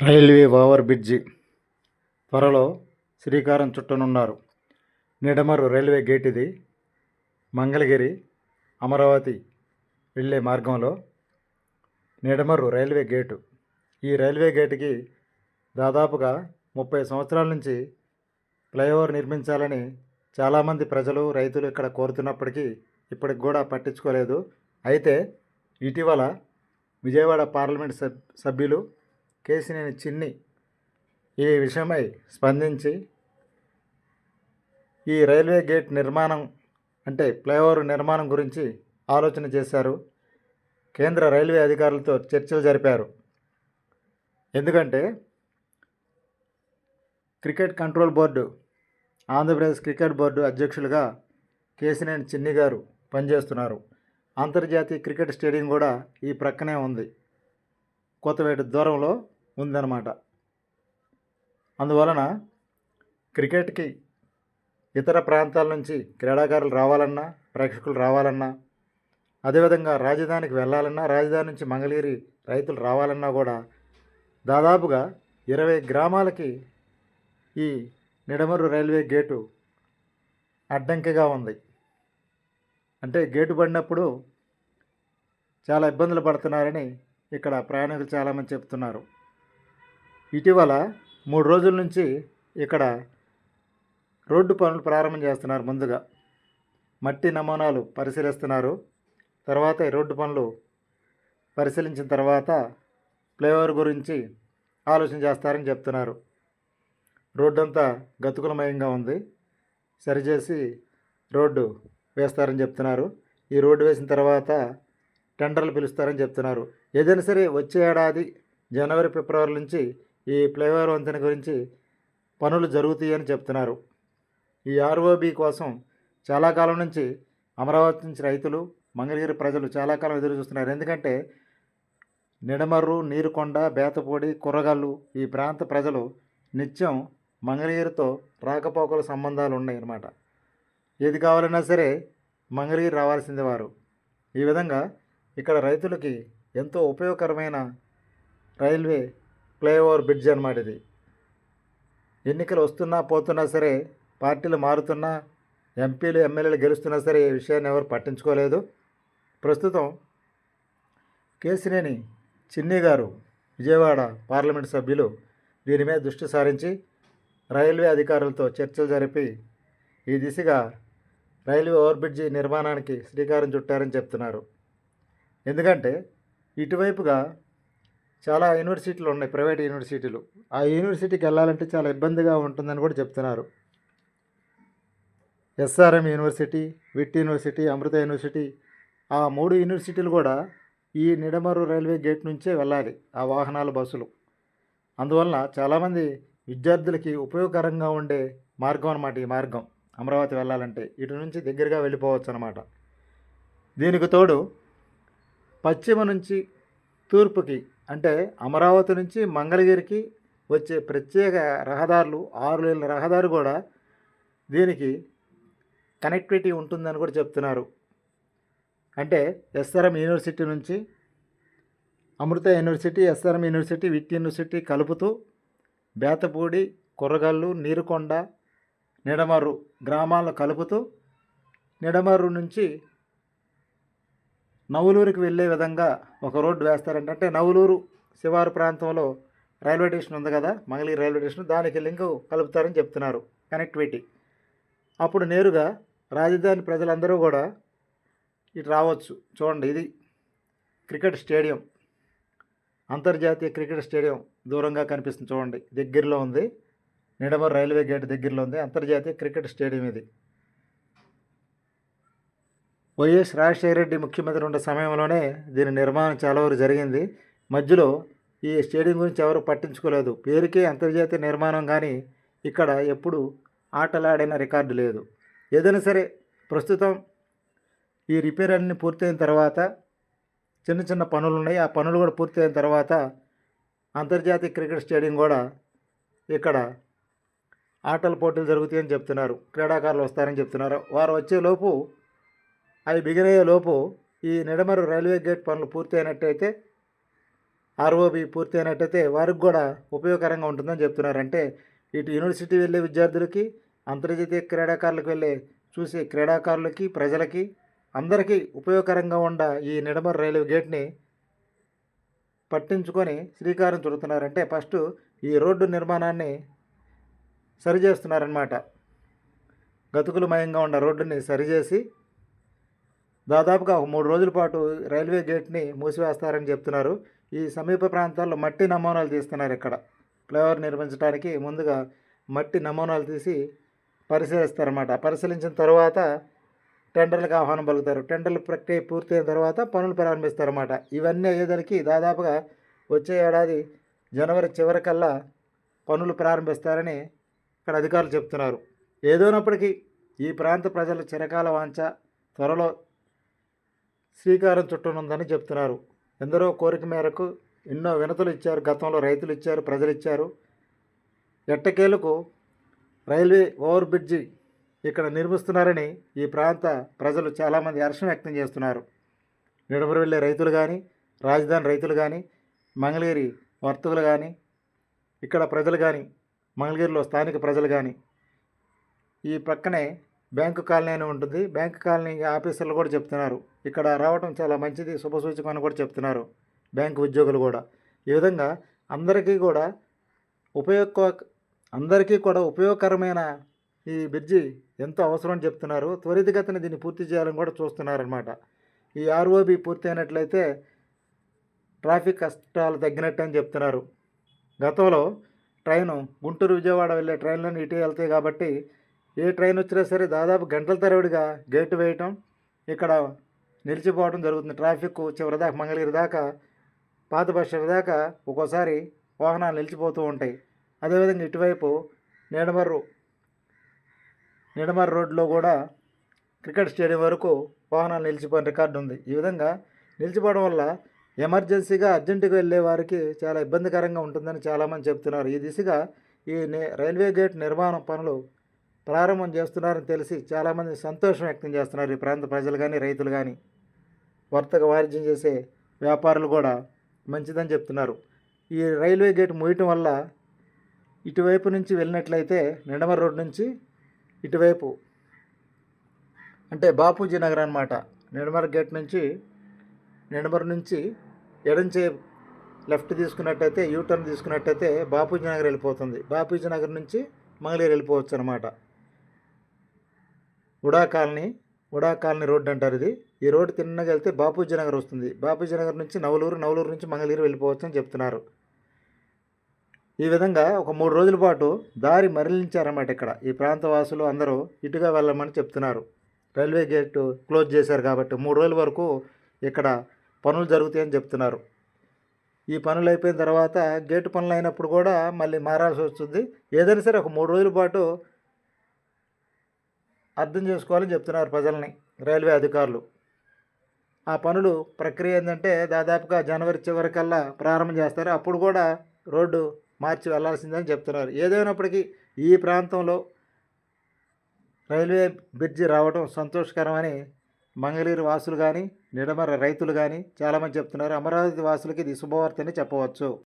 Railway over bridge త్వరలో శ్రీకారం చుట్టనున్నారు. Nidamarru railway gate ఇది. మంగళగిరి అమరావతి వెళ్ళే మార్గంలో నిడమరు రైల్వే గేటు. ఈ రైల్వే గేటుకి దాదాపుగా ముప్పై సంవత్సరాల నుంచి ఫ్లైఓవర్ నిర్మించాలని చాలామంది ప్రజలు రైతులు ఇక్కడ కోరుతున్నప్పటికీ ఇప్పటికి కూడా పట్టించుకోలేదు. అయితే ఇటీవల విజయవాడ పార్లమెంట్ సబ్ సభ్యులు కేసినేని చిన్ని ఈ విషయమై స్పందించి ఈ రైల్వే గేట్ నిర్మాణం అంటే ఫ్లైఓవర్ నిర్మాణం గురించి ఆలోచన చేశారు. కేంద్ర రైల్వే అధికారులతో చర్చలు జరిపారు. ఎందుకంటే cricket control board Andhra Pradesh cricket board అధ్యక్షులుగా కేసినేని చిన్ని గారు పనిచేస్తున్నారు. అంతర్జాతీయ క్రికెట్ స్టేడియం కూడా ఈ ప్రక్కనే ఉంది. కొత్తపేట దూరంలో ఉందన్నమాట. అందువలన క్రికెట్కి ఇతర ప్రాంతాల నుంచి క్రీడాకారులు రావాలన్నా ప్రేక్షకులు రావాలన్నా అదేవిధంగా రాజధానికి వెళ్ళాలన్నా రాజధాని నుంచి మంగళగిరి రైతులు రావాలన్నా కూడా దాదాపుగా ఇరవై గ్రామాలకి ఈ నిడమరు రైల్వే గేటు అడ్డంకిగా ఉంది. అంటే గేటు పడినప్పుడు చాలా ఇబ్బందులు పడుతున్నారని ఇక్కడ ప్రయాణికులు చాలామంది చెప్తున్నారు. ఇటీవల మూడు రోజుల నుంచి ఇక్కడ రోడ్డు పనులు ప్రారంభం చేస్తున్నారు ముందుగా. మట్టి నమూనాలు పరిశీలిస్తున్నారు. తర్వాత ఈ రోడ్డు పనులు పరిశీలించిన తర్వాత ఫ్లైఓవర్ గురించి ఆలోచన చేస్తారని చెప్తున్నారు. రోడ్డు అంతా గతుకులమయంగా ఉంది. సరిచేసి రోడ్డు వేస్తారని చెప్తున్నారు. ఈ రోడ్డు వేసిన తర్వాత టెండర్లు పిలుస్తారని చెప్తున్నారు. ఏదైనా సరే వచ్చే ఏడాది జనవరి ఫిబ్రవరి నుంచి ఈ ఫ్లైఓవర్ వంతెన గురించి పనులు జరుగుతాయని చెప్తున్నారు. ఈ ఆర్ఓబి కోసం చాలా కాలం నుంచి అమరావతి నుంచి రైతులు మంగళగిరి ప్రజలు చాలా కాలం ఎదురు చూస్తున్నారు. ఎందుకంటే నిడమర్రు నీరుకొండ బేతపూడి కూరగాళ్ళు ఈ ప్రాంత ప్రజలు నిత్యం మంగళగిరితో రాకపోకల సంబంధాలు ఉన్నాయి అన్నమాట ఏది కావాలన్నా సరే మంగళగిరి రావాల్సిందే వారు. ఈ విధంగా ఇక్కడ రైతులకి ఎంతో ఉపయోగకరమైన రైల్వే ఫ్లైఓవర్ బ్రిడ్జ్ అనమాట ఇది. ఎన్నికలు వస్తున్నా పోతున్నా సరే పార్టీలు మారుతున్నా ఎంపీలు ఎమ్మెల్యేలు గెలుస్తున్నా సరే ఈ విషయాన్ని ఎవరు పట్టించుకోలేదు. ప్రస్తుతం కేసినేని చిన్ని గారు విజయవాడ పార్లమెంట్ సభ్యులు దీని మీద దృష్టి సారించి రైల్వే అధికారులతో చర్చలు జరిపి ఈ దిశగా రైల్వే ఓవర్ బ్రిడ్జి నిర్మాణానికి శ్రీకారం చుట్టారని చెప్తున్నారు. ఎందుకంటే ఇటువైపుగా చాలా యూనివర్సిటీలు ఉన్నాయి ప్రైవేట్ యూనివర్సిటీలు. ఆ యూనివర్సిటీకి వెళ్ళాలంటే చాలా ఇబ్బందిగా ఉంటుందని కూడా చెప్తున్నారు. SRM university VIT university Amrita university ఆ మూడు యూనివర్సిటీలు కూడా ఈ నిడమరు రైల్వే గేట్ నుంచే వెళ్ళాలి ఆ వాహనాల బస్సులు. అందువలన చాలామంది విద్యార్థులకి ఉపయోగకరంగా ఉండే మార్గం అన్నమాట ఈ మార్గం అమరావతి వెళ్ళాలంటే. ఇటు నుంచి దగ్గరగా వెళ్ళిపోవచ్చు అనమాట దీనికి తోడు పశ్చిమ నుంచి తూర్పుకి అంటే అమరావతి నుంచి మంగళగిరికి వచ్చే ప్రత్యేక రహదారులు ఆరు లేన్ల రహదారి కూడా దీనికి కనెక్టివిటీ ఉంటుందని కూడా చెప్తున్నారు. అంటే ఎస్ఆర్ఎం యూనివర్సిటీ నుంచి Amrita university SRM university VIT university కలుపుతూ బేతపూడి కుర్రగల్లు నీరుకొండ నిడమర్రు గ్రామాలను కలుపుతూ నిడమర్రు నుంచి నవలూరుకి వెళ్ళే విధంగా ఒక రోడ్డు వేస్తారంటే నవలూరు శివారు ప్రాంతంలో రైల్వే స్టేషన్ ఉంది కదా మంగళగిరి రైల్వే స్టేషన్ దానికి లింక్ కలుపుతారని చెప్తున్నారు కనెక్టివిటీ. అప్పుడు నేరుగా రాజధాని ప్రజలందరూ కూడా ఇటు రావచ్చు. చూడండి ఇది క్రికెట్ స్టేడియం. అంతర్జాతీయ క్రికెట్ స్టేడియం దూరంగా కనిపిస్తుంది. చూడండి దగ్గరలో ఉంది. నిడమర్ రైల్వే గేట్ దగ్గరలో ఉంది. అంతర్జాతీయ క్రికెట్ స్టేడియం ఇది. వైఎస్ రాజశేఖర రెడ్డి ముఖ్యమంత్రి ఉన్న సమయంలోనే దీని నిర్మాణం చాలా వరకు జరిగింది. మధ్యలో ఈ స్టేడియం గురించి ఎవరు పట్టించుకోలేదు. పేరుకే అంతర్జాతీయ నిర్మాణం కానీ ఇక్కడ ఎప్పుడు ఆటలాడిన రికార్డు లేదు. ఏదైనా సరే ప్రస్తుతం ఈ రిపేర్ అన్ని పూర్తయిన తర్వాత చిన్న చిన్న పనులు ఉన్నాయి ఆ పనులు కూడా పూర్తయిన తర్వాత అంతర్జాతీయ క్రికెట్ స్టేడియం కూడా ఇక్కడ ఆటల పోటీలు జరుగుతాయని చెప్తున్నారు. క్రీడాకారులు వస్తారని చెప్తున్నారు. వారు వచ్చేలోపు అవి బిగిరయ్యేలోపు ఈ నిడమరు రైల్వే గేట్ పనులు పూర్తి అయినట్టయితే ఆర్ఓబి పూర్తి అయినట్టయితే వారికి కూడా ఉపయోగకరంగా ఉంటుందని చెప్తున్నారంటే ఇటు యూనివర్సిటీ వెళ్ళే విద్యార్థులకి అంతర్జాతీయ క్రీడాకారులకు వెళ్ళే చూసే క్రీడాకారులకి ప్రజలకి అందరికీ ఉపయోగకరంగా ఉండ ఈ నిడమర్ రైల్వే గేట్ని పట్టించుకొని శ్రీకారం చుడుతున్నారంటే ఫస్ట్ ఈ రోడ్డు నిర్మాణాన్ని సరిచేస్తున్నారన్నమాట. గతుకులమయంగా ఉన్న రోడ్డుని సరిచేసి దాదాపుగా ఒక మూడు రోజుల పాటు రైల్వే గేట్ని మూసివేస్తారని చెప్తున్నారు. ఈ సమీప ప్రాంతాల్లో మట్టి నమూనాలు తీస్తున్నారు ఇక్కడ. ఫ్లైఓవర్ నిర్మించడానికి ముందుగా మట్టి నమూనాలు తీసి పరిశీలిస్తారన్నమాట. పరిశీలించిన తర్వాత టెండర్లకు ఆహ్వానం పలుకుతారు. టెండర్ల ప్రక్రియ పూర్తయిన తర్వాత పనులు ప్రారంభిస్తారన్నమాట. ఇవన్నీ అయ్యేదానికి దాదాపుగా వచ్చే ఏడాది జనవరి చివరికల్లా పనులు ప్రారంభిస్తారని ఇక్కడ అధికారులు చెప్తున్నారు. ఏదోనప్పటికీ ఈ ప్రాంత ప్రజల చిరకాల వాంఛ త్వరలో శ్రీకారం చుట్టనుందని చెప్తున్నారు. ఎందరో కోరిక మేరకు ఎన్నో వినతులు ఇచ్చారు. గతంలో రైతులు ఇచ్చారు ప్రజలు ఇచ్చారు. ఎట్టకేలకు రైల్వే ఓవర్ బ్రిడ్జి ఇక్కడ నిర్మిస్తున్నారని ఈ ప్రాంత ప్రజలు చాలామంది హర్షం వ్యక్తం చేస్తున్నారు. నిడమరు వెళ్ళే రైతులు కానీ రాజధాని రైతులు కానీ మంగళగిరి వర్తకులు కానీ ఇక్కడ ప్రజలు కానీ మంగళగిరిలో స్థానిక ప్రజలు కానీ ఈ పక్కనే బ్యాంకు కాలనీ అని ఉంటుంది. బ్యాంకు కాలనీ ఆఫీసర్లు కూడా చెప్తున్నారు. ఇక్కడ రావడం చాలా మంచిది శుభసూచకం అని కూడా చెప్తున్నారు బ్యాంకు ఉద్యోగులు కూడా. ఈ విధంగా అందరికీ కూడా ఉపయోగ అందరికీ కూడా ఉపయోగకరమైన ఈ బ్రిడ్జి ఎంతో అవసరం అని చెప్తున్నారు. త్వరితగతిన దీన్ని పూర్తి చేయాలని కూడా చూస్తున్నారనమాట ఈ ఆర్ఓబి పూర్తి అయినట్లయితే ట్రాఫిక్ కష్టాలు తగ్గినట్టు అని చెప్తున్నారు. గతంలో ట్రైను గుంటూరు విజయవాడ వెళ్ళే ట్రైన్లను ఇటే వెళ్తాయి కాబట్టి ఏ ట్రైన్ వచ్చినా సరే దాదాపు గంటల తరబడిగా గేటు వేయటం ఇక్కడ నిలిచిపోవడం జరుగుతుంది. ట్రాఫిక్ చివరి దాకా మంగళగిరి దాకా పాత బస్ స్టాండ్ దాకా ఒక్కోసారి వాహనాలు నిలిచిపోతూ ఉంటాయి. అదేవిధంగా ఇటువైపు నిడమర్రు నిడమర్రు రోడ్లో కూడా క్రికెట్ స్టేడియం వరకు వాహనాలు నిలిచిపోయిన రికార్డు ఉంది. ఈ విధంగా నిలిచిపోవడం వల్ల ఎమర్జెన్సీగా అర్జెంటుగా వెళ్ళే వారికి చాలా ఇబ్బందికరంగా ఉంటుందని చాలామంది చెప్తున్నారు. ఈ దిశగా ఈ రైల్వే గేట్ నిర్మాణం పనులు ప్రారంభం చేస్తున్నారని తెలిసి చాలామంది సంతోషం వ్యక్తం చేస్తున్నారు ఈ ప్రాంత ప్రజలు కానీ రైతులు కానీ. వర్తక వాణిజ్యం చేసే వ్యాపారులు కూడా మంచిదని చెప్తున్నారు. ఈ రైల్వే గేట్ మూయటం వల్ల ఇటువైపు నుంచి వెళ్ళినట్లయితే నిడమర్ రోడ్ నుంచి ఇటువైపు అంటే బాపూజీ నగర్ అనమాట నిడమర గేట్ నుంచి నిడమర నుంచి ఎడంచే లెఫ్ట్ తీసుకున్నట్టయితే యూటర్న్ తీసుకున్నట్టయితే బాపూజీ నగర్ వెళ్ళిపోతుంది. బాపూజీ నగర్ నుంచి మంగళగిరి వెళ్ళిపోవచ్చు అనమాట UDA colony UDA colony road అంటారు ఇది. ఈ రోడ్డు తిన్నగా వెళ్తే బాపూజీ నగర్ వస్తుంది. బాపూజీ నగర్ నుంచి నవలూరు నవలూరు నుంచి మంగళగిరి వెళ్ళిపోవచ్చు అని చెప్తున్నారు. ఈ విధంగా ఒక మూడు రోజుల పాటు దారి మరలించారన్నమాట ఇక్కడ. ఈ ప్రాంత వాసులు అందరూ ఇటుగా వెళ్ళమని చెప్తున్నారు. రైల్వే గేట్ క్లోజ్ చేశారు కాబట్టి మూడు రోజుల వరకు ఇక్కడ పనులు జరుగుతాయని చెప్తున్నారు. ఈ పనులు అయిపోయిన తర్వాత గేటు పనులు అయినప్పుడు కూడా మళ్ళీ మారాల్సి వస్తుంది. ఏదైనా సరే ఒక మూడు రోజుల పాటు అర్థం చేసుకోవాలని చెప్తున్నారు ప్రజల్ని రైల్వే అధికారులు. ఆ పనులు ప్రక్రియ ఏంటంటే దాదాపుగా జనవరి చివరికల్లా ప్రారంభం చేస్తారు. అప్పుడు కూడా రోడ్డు మార్చి వెళ్ళాల్సిందని చెప్తున్నారు. ఏదైనప్పటికీ ఈ ప్రాంతంలో రైల్వే బ్రిడ్జి రావడం సంతోషకరమని మంగళగిరి వాసులు కానీ నిడమర రైతులు కానీ చాలామంది చెప్తున్నారు. అమరావతి వాసులకి ఇది శుభవార్తని చెప్పవచ్చు.